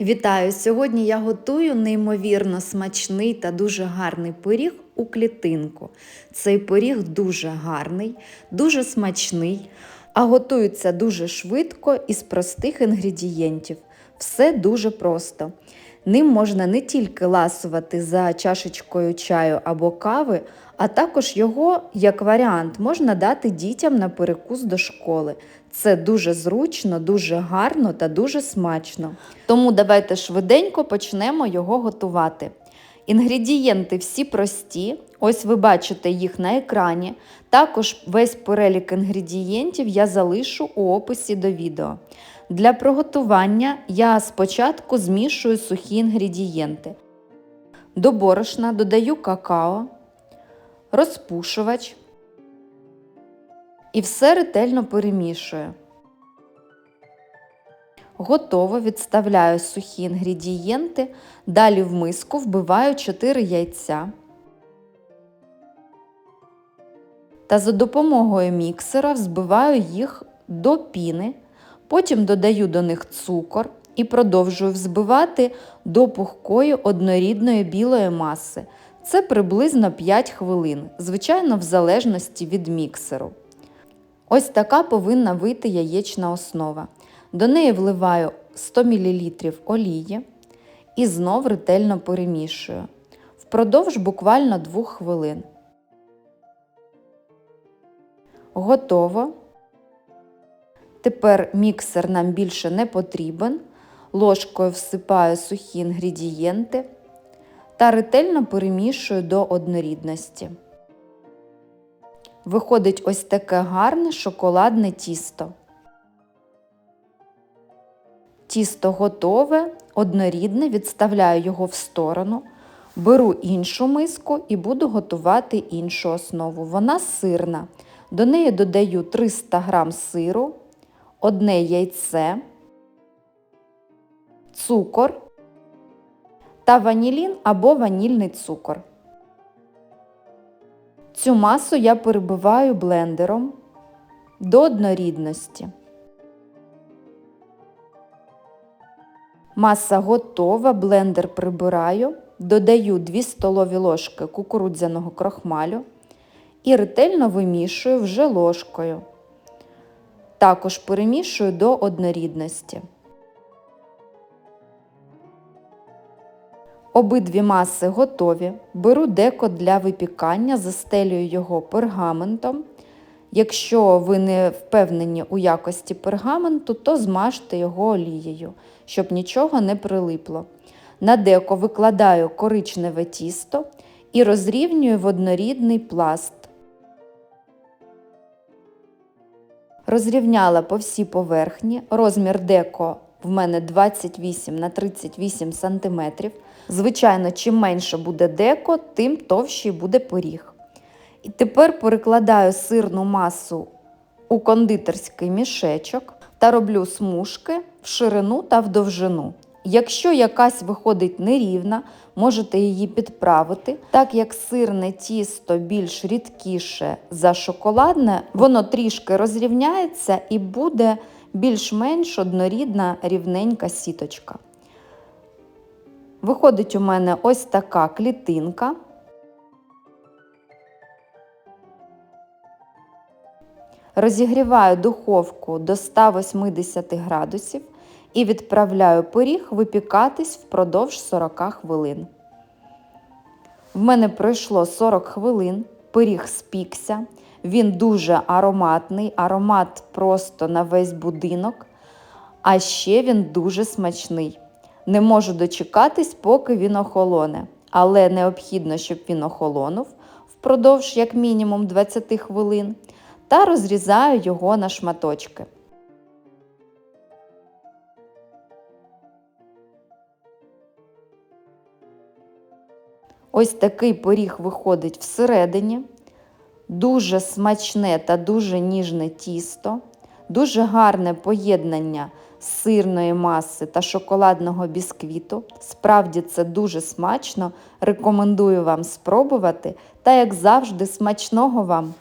Вітаю! Сьогодні я готую неймовірно смачний та дуже гарний пиріг у клітинку. Цей пиріг дуже гарний, дуже смачний, а готується дуже швидко із простих інгредієнтів. Все дуже просто. Ним можна не тільки ласувати за чашечкою чаю або кави, а також його, як варіант, можна дати дітям на перекус до школи. Це дуже зручно, дуже гарно та дуже смачно. Тому давайте швиденько почнемо його готувати. Інгредієнти всі прості, ось ви бачите їх на екрані. Також весь перелік інгредієнтів я залишу у описі до відео. Для приготування я спочатку змішую сухі інгредієнти. До борошна додаю какао, розпушувач і все ретельно перемішую. Готово відставляю сухі інгредієнти, далі в миску вбиваю 4 яйця. Та за допомогою міксера взбиваю їх до піни, потім додаю до них цукор і продовжую взбивати до пухкої однорідної білої маси. Це приблизно 5 хвилин, звичайно, в залежності від міксеру. Ось така повинна вийти яєчна основа. До неї вливаю 100 мл олії і знов ретельно перемішую впродовж буквально 2 хвилин. Готово. Тепер міксер нам більше не потрібен. Ложкою всипаю сухі інгредієнти та ретельно перемішую до однорідності. Виходить ось таке гарне шоколадне тісто. Тісто готове, однорідне, відставляю його в сторону, беру іншу миску і буду готувати іншу основу. Вона сирна. До неї додаю 300 г сиру, одне яйце, цукор та ванілін або ванільний цукор. Цю масу я перебиваю блендером до однорідності. Маса готова, блендер прибираю, додаю 2 столові ложки кукурудзяного крохмалю і ретельно вимішую вже ложкою. Також перемішую до однорідності. Обидві маси готові. Беру деко для випікання, застелюю його пергаментом. Якщо ви не впевнені у якості пергаменту, то змажте його олією, щоб нічого не прилипло. На деко викладаю коричневе тісто і розрівнюю в однорідний пласт. Розрівняла по всій поверхні, розмір деко в мене 28 на 38 см. Звичайно, чим менше буде деко, тим товщий буде пиріг. І тепер перекладаю сирну масу у кондитерський мішечок та роблю смужки в ширину та в довжину. Якщо якась виходить нерівна, можете її підправити. Так як сирне тісто більш рідкіше за шоколадне, воно трішки розрівняється і буде більш-менш однорідна рівненька сіточка. Виходить у мене ось така клітинка. Розігріваю духовку до 180 градусів і відправляю пиріг випікатись впродовж 40 хвилин. В мене пройшло 40 хвилин, пиріг спікся, він дуже ароматний, аромат просто на весь будинок, а ще він дуже смачний. Не можу дочекатись, поки він охолоне, але необхідно, щоб він охолонув впродовж як мінімум 20 хвилин та розрізаю його на шматочки. Ось такий пиріг виходить всередині, дуже смачне та дуже ніжне тісто, дуже гарне поєднання сирної маси та шоколадного бісквіту. Справді це дуже смачно. Рекомендую вам спробувати та, як завжди, смачного вам!